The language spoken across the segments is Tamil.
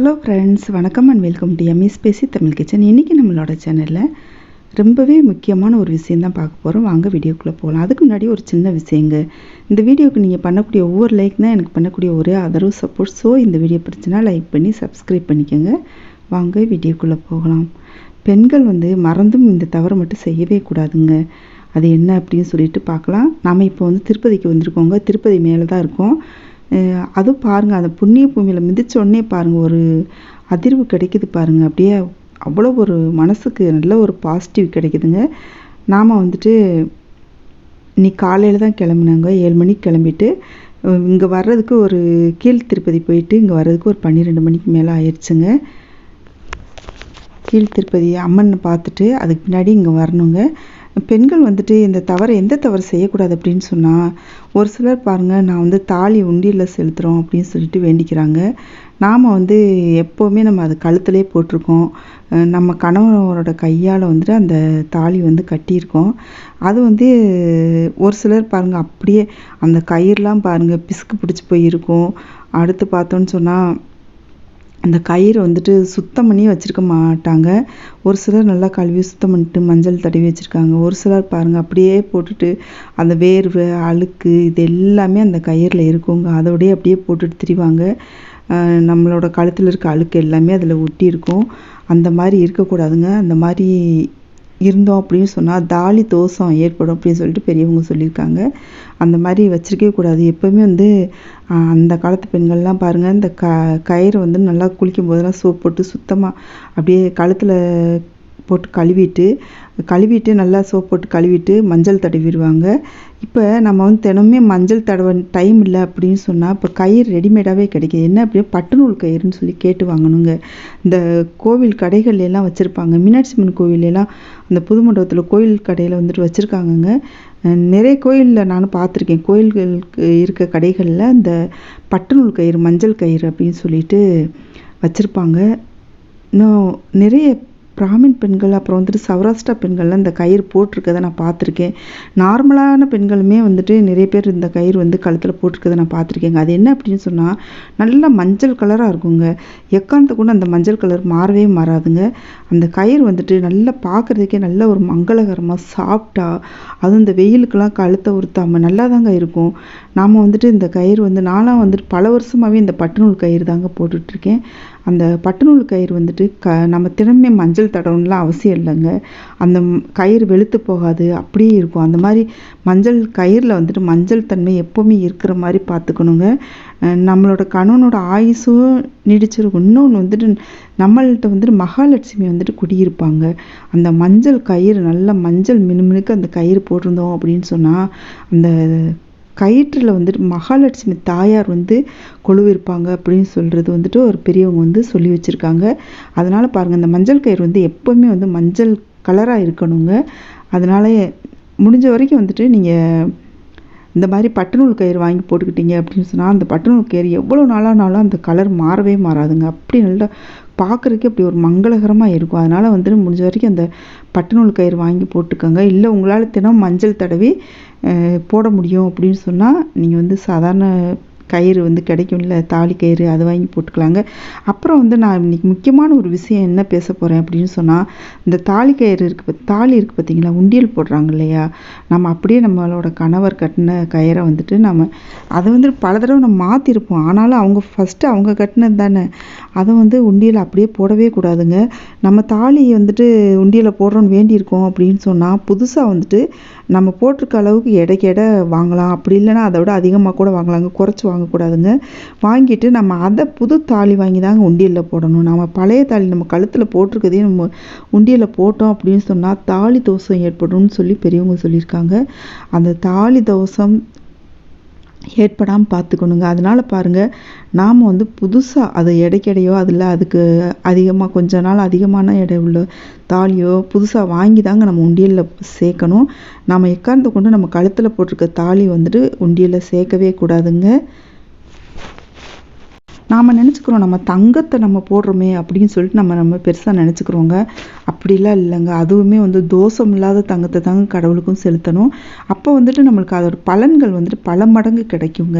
ஹலோ ஃப்ரெண்ட்ஸ் வணக்கம் and welcome to M S பேசி தமிழ் கிச்சன் இன்றைக்கி நம்மளோட சேனலில் ரொம்பவே முக்கியமான ஒரு விஷயம் தான் பார்க்க போகிறோம் வாங்க வீடியோக்குள்ளே போகலாம் அதுக்கு முன்னாடி ஒரு சின்ன விஷயங்க. இந்த வீடியோவுக்கு நீங்கள் பண்ணக்கூடிய ஒவ்வொரு லைக் தான் எனக்கு பண்ணக்கூடிய ஒரே ஆதரவு சப்போர்ட் ஸோ இந்த வீடியோ பிடிச்சினா லைக் பண்ணி சப்ஸ்கிரைப் பண்ணிக்கோங்க. வாங்க வீடியோக்குள்ளே போகலாம். பெண்கள் வந்து மறந்தும் இந்த தவறை மட்டும் செய்யவே கூடாதுங்க. அது என்ன அப்படின்னு சொல்லிட்டு பார்க்கலாம். நாம் இப்போ வந்து திருப்பதிக்கு வந்திருக்கோங்க. திருப்பதி மேலே தான் இருக்கோம். அதுவும் பாருங்கள் அந்த புண்ணிய பூமியில் மிதிச்ச உடனே பாருங்கள் ஒரு அதிர்வு கிடைக்குது பாருங்கள் அப்படியே அவ்வளோ ஒரு மனசுக்கு நல்ல ஒரு பாசிட்டிவ் கிடைக்குதுங்க. நாம் வந்துட்டு இன்னைக்கு காலையில் தான் கிளம்புனாங்க ஏழு மணிக்கு கிளம்பிட்டு இங்கே வர்றதுக்கு ஒரு கீழ் திருப்பதி போயிட்டு இங்கே வர்றதுக்கு ஒரு பன்னிரெண்டு மணிக்கு மேலே ஆயிடுச்சுங்க கீழ் திருப்பதி அம்மன் பார்த்துட்டு அதுக்கு பின்னாடி இங்கே வரணுங்க. பெண்கள் வந்துட்டு இந்த தவறை எந்த தவறு செய்யக்கூடாது அப்படின்னு சொன்னால் ஒரு சிலர் பாருங்கள் நான் வந்து தாலி உண்டியில் செலுத்துகிறோம் அப்படின்னு சொல்லிட்டு வேண்டிக்கிறாங்க. நாம் வந்து எப்போவுமே நம்ம அது கழுத்துலேயே போட்டிருக்கோம். நம்ம கணவனோட கையால் வந்துட்டு அந்த தாலி வந்து கட்டியிருக்கோம். அது வந்து ஒரு சிலர் பாருங்கள் அப்படியே அந்த கயிறுலாம் பாருங்கள் பிசுக்கு பிடிச்சி போயிருக்கும். அடுத்து பார்த்தோன்னு சொன்னால் அந்த கயிறு வந்துட்டு சுத்தம் பண்ணி வச்சுருக்க மாட்டாங்க. ஒரு சிலர் நல்லா கழுவி சுத்தம் பண்ணிட்டு மஞ்சள் தடவி வச்சுருக்காங்க. ஒரு சிலர் பாருங்கள் அப்படியே போட்டுட்டு அந்த வேர்வை அழுக்கு இது எல்லாமே அந்த கயிறில் இருக்குங்க. அதோடய அப்படியே போட்டுட்டு திரிவாங்க. நம்மளோட கழுத்தில் இருக்க அழுக்கு எல்லாமே அதில் ஒட்டி இருக்கும். அந்த மாதிரி இருக்கக்கூடாதுங்க. அந்த மாதிரி இருந்தோம் அப்படின்னு சொன்னால் தாலி தோஷம் ஏற்படும் அப்படின்னு சொல்லிட்டு பெரியவங்க சொல்லியிருக்காங்க. அந்த மாதிரி வச்சிருக்கவே கூடாது. எப்போவுமே வந்து அந்த காலத்து பெண்கள்லாம் பாருங்கள் இந்த க கயிறு வந்து நல்லா குளிக்கும் போதெல்லாம் சோப் போட்டு சுத்தமாக அப்படியே கழுத்தில் போட்டு கழுவிட்டு கழுவிட்டு நல்லா சோப் போட்டு கழுவிட்டு மஞ்சள் தடவிடுவாங்க. இப்போ நம்ம வந்து தினமே மஞ்சள் தடவ டைம் இல்லை அப்படின்னு சொன்னால் இப்போ கயிறு ரெடிமேடாகவே கிடைக்கிது. என்ன அப்படியே பட்டு நூல் கயிறுன்னு சொல்லி கேட்டு வாங்கணுங்க. இந்த கோவில் கடைகள்லாம் வச்சுருப்பாங்க. மீனாட்சி அம்மன் அந்த புது மண்டபத்தில் கோயில் கடையில் வந்துட்டு வச்சுருக்காங்கங்க. நிறைய கோயிலில் நானும் பார்த்துருக்கேன். கோயில்களுக்கு இருக்க கடைகளில் இந்த பட்டு நூல் கயிறு மஞ்சள் கயிறு அப்படின்னு சொல்லிட்டு வச்சுருப்பாங்க. இன்னும் நிறைய பிராமின் பெண்கள் அப்புறம் வந்துட்டு சௌராஷ்டிரா பெண்கள்லாம் இந்த கயிறு போட்டிருக்கதை நான் பார்த்துருக்கேன். நார்மலான பெண்களுமே வந்துட்டு நிறைய பேர் இந்த கயிறு வந்து கழுத்தில் போட்டிருக்கதை நான் பார்த்துருக்கேங்க. அது என்ன அப்படின்னு சொன்னால் நல்லா மஞ்சள் கலராக இருக்குங்க. எக்காரணத்தை கூட அந்த மஞ்சள் கலர் மாறவே மாறாதுங்க. அந்த கயிறு வந்துட்டு நல்லா பார்க்குறதுக்கே நல்ல ஒரு மங்களகரமாக சாஃப்டாக அதுவும் இந்த வெயிலுக்கெல்லாம் கழுத்தை உறுத்தாமல் நல்லா தாங்க இருக்கும். நாம் வந்துட்டு இந்த கயிறு வந்து நானாக வந்துட்டு பல வருஷமாகவே இந்த பட்டுநூல் கயிறு தாங்க போட்டுட்ருக்கேன். அந்த பட்டுநூல் கயிறு வந்துட்டு க நம்ம தினமே மஞ்சள் தடவுன்லாம் அவசியம் இல்லைங்க. அந்த கயிறு வெளுத்து போகாது அப்படியே இருக்கும். அந்த மாதிரி மஞ்சள் கயிறில் வந்துட்டு மஞ்சள் தன்மை எப்போவுமே இருக்கிற மாதிரி பார்த்துக்கணுங்க. நம்மளோட கணவனோட ஆயுசும் நீடிச்சிருக்கும் இன்னொன்று வந்துட்டு நம்மள்ட்ட வந்துட்டு மகாலட்சுமி வந்துட்டு குடியிருப்பாங்க. அந்த மஞ்சள் கயிறு நல்ல மஞ்சள் மினுமினுக்கு அந்த கயிறு போட்டிருந்தோம் அப்படின்னு சொன்னால் அந்த கயிற்றில் வந்துட்டு மகாலட்சுமி தாயார் வந்து கொழுவிருப்பாங்க அப்படின்னு சொல்கிறது வந்துட்டு ஒரு பெரியவங்க வந்து சொல்லி வச்சுருக்காங்க. அதனால் பாருங்கள் இந்த மஞ்சள் கயிறு வந்து எப்போவுமே வந்து மஞ்சள் கலராக இருக்கணுங்க. அதனால முடிஞ்ச வரைக்கும் வந்துட்டு நீங்கள் இந்த மாதிரி பட்டுநூல் கயிறு வாங்கி போட்டுக்கிட்டீங்க அப்படின்னு சொன்னால் அந்த பட்டுநூல் கயிறு எவ்வளோ நாளானாலும் அந்த கலர் மாறவே மாறாதுங்க. அப்படி நல்லா பார்க்குறதுக்கே அப்படி ஒரு மங்களகரமாக இருக்கும். அதனால் வந்துட்டு முடிஞ்ச வரைக்கும் அந்த பட்டுநூல் கயிறு வாங்கி போட்டுக்கோங்க. இல்லை உங்களால் தினம் மஞ்சள் தடவி போட முடியும் அப்படின்னு சொன்னால் நீங்கள் வந்து சாதாரண கயிறு வந்து கிடைக்கும்ல தாலி கயிறு அதை வாங்கி போட்டுக்கலாங்க. அப்புறம் வந்து நான் இன்னைக்கு முக்கியமான ஒரு விஷயம் என்ன பேச போகிறேன் அப்படின்னு சொன்னால் இந்த தாலி கயிறு இருக்கு தாலி இருக்குது பார்த்தீங்களா உண்டியல் போடுறாங்க இல்லையா? நம்ம அப்படியே நம்மளோட கணவர் கட்டின கயிறை வந்துட்டு நம்ம அதை வந்து பல தடவை நம்ம மாற்றிருப்போம் ஆனாலும் அவங்க ஃபஸ்ட்டு அவங்க கட்டினது தானே. அதை வந்து உண்டியல் அப்படியே போடவே கூடாதுங்க. நம்ம தாலி வந்துட்டு உண்டியலை போடுறோன்னு வேண்டியிருக்கோம் அப்படின்னு சொன்னால் புதுசாக வந்துட்டு நம்ம போட்டிருக்க அளவுக்கு எடைக்கு எடை வாங்கலாம். அப்படி இல்லைன்னா அதை விட அதிகமாக கூட வாங்கலாங்க. குறைச்சி வாங்கக்கூடாதுங்க. வாங்கிட்டு நம்ம அதை புது தாலி வாங்கி தாங்க உண்டியலில் போடணும். நம்ம பழைய தாலி நம்ம கழுத்தில் போட்டிருக்கதே நம்ம உண்டியலில் போட்டோம் அப்படின்னு சொன்னால் தாலி தோசம் ஏற்படும்னு சொல்லி பெரியவங்க சொல்லியிருக்காங்க. அந்த தாலி தோசம் ஏற்படாமல் பார்த்துக்கணுங்க. அதனால் பாருங்கள் நாம் வந்து புதுசாக அது எடைக்கடையோ அதில் அதுக்கு அதிகமாக கொஞ்ச நாள் அதிகமான எடை உள்ள தாலியோ புதுசாக வாங்கி தாங்க நம்ம உண்டியலில் சேர்க்கணும். நாம் எக்காரணத்தை கொண்டு நம்ம கழுத்தில் போட்டிருக்க தாலி வந்துட்டு உண்டியலில் சேர்க்கவே கூடாதுங்க. நாம் நினச்சிக்கிறோம் நம்ம தங்கத்தை நம்ம போடுறோமே அப்படின்னு சொல்லிட்டு நம்ம நம்ம பெருசாக நினச்சிக்கிறோங்க. அப்படிலாம் இல்லைங்க. அதுவுமே வந்து தோஷம் இல்லாத தங்கத்தை தாங்க கடவுளுக்கும் செலுத்தணும். அப்போ வந்துட்டு நம்மளுக்கு அதோட பலன்கள் வந்துட்டு பல மடங்கு கிடைக்குங்க.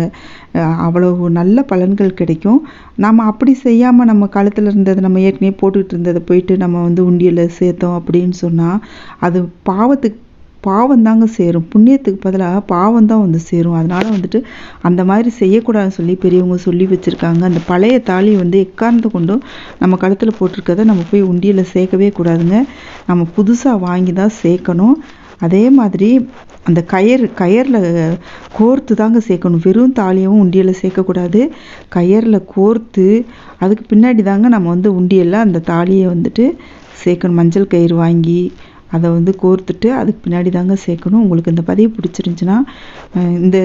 அவ்வளவு நல்ல பலன்கள் கிடைக்கும். நம்ம அப்படி செய்யாமல் நம்ம காலத்தில் இருந்ததை நம்ம ஏற்கனவே போட்டுக்கிட்டு இருந்ததை போயிட்டு நம்ம வந்து உண்டியில் சேர்த்தோம் அப்படின்னு சொன்னால் அது பாவத்துக்கு பாவம் தாங்க சேரும். புண்ணியத்துக்கு பதிலாக பாவம் தான் வந்து சேரும். அதனால் வந்துட்டு அந்த மாதிரி செய்யக்கூடாதுன்னு சொல்லி பெரியவங்க சொல்லி வச்சுருக்காங்க. அந்த பழைய தாலி வந்து எக்காரணத்தை கொண்டும் நம்ம கழுத்தில் போட்டிருக்கதை நம்ம போய் உண்டியில் சேர்க்கவே கூடாதுங்க. நம்ம புதுசாக வாங்கி தான் சேர்க்கணும். அதே மாதிரி அந்த கயிறு கயரில் கோர்த்து தாங்க சேர்க்கணும். வெறும் தாலியவும் உண்டியலில் சேர்க்கக்கூடாது. கயரில் கோர்த்து அதுக்கு பின்னாடி தாங்க நம்ம வந்து உண்டியலில் அந்த தாலியை வந்துட்டு சேர்க்கணும். மஞ்சள் கயிறு வாங்கி அதை வந்து கோர்த்துட்டு அதுக்கு பின்னாடி தாங்க சேர்க்கணும். உங்களுக்கு இந்த பதிவு பிடிச்சிருந்துச்சுன்னா இந்த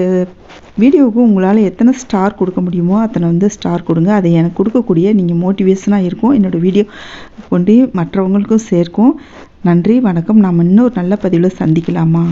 வீடியோவுக்கு உங்களால் எத்தனை ஸ்டார் கொடுக்க முடியுமோ அத்தனை வந்து ஸ்டார் கொடுங்க. அதை எனக்கு கொடுக்கக்கூடிய நீங்கள் மோட்டிவேஷனாக இருக்கும். என்னோடய வீடியோ கொண்டு மற்றவங்களுக்கும் சேர்க்கும். நன்றி வணக்கம். நாம் இன்னொரு நல்ல பதிவில் சந்திக்கலாமா?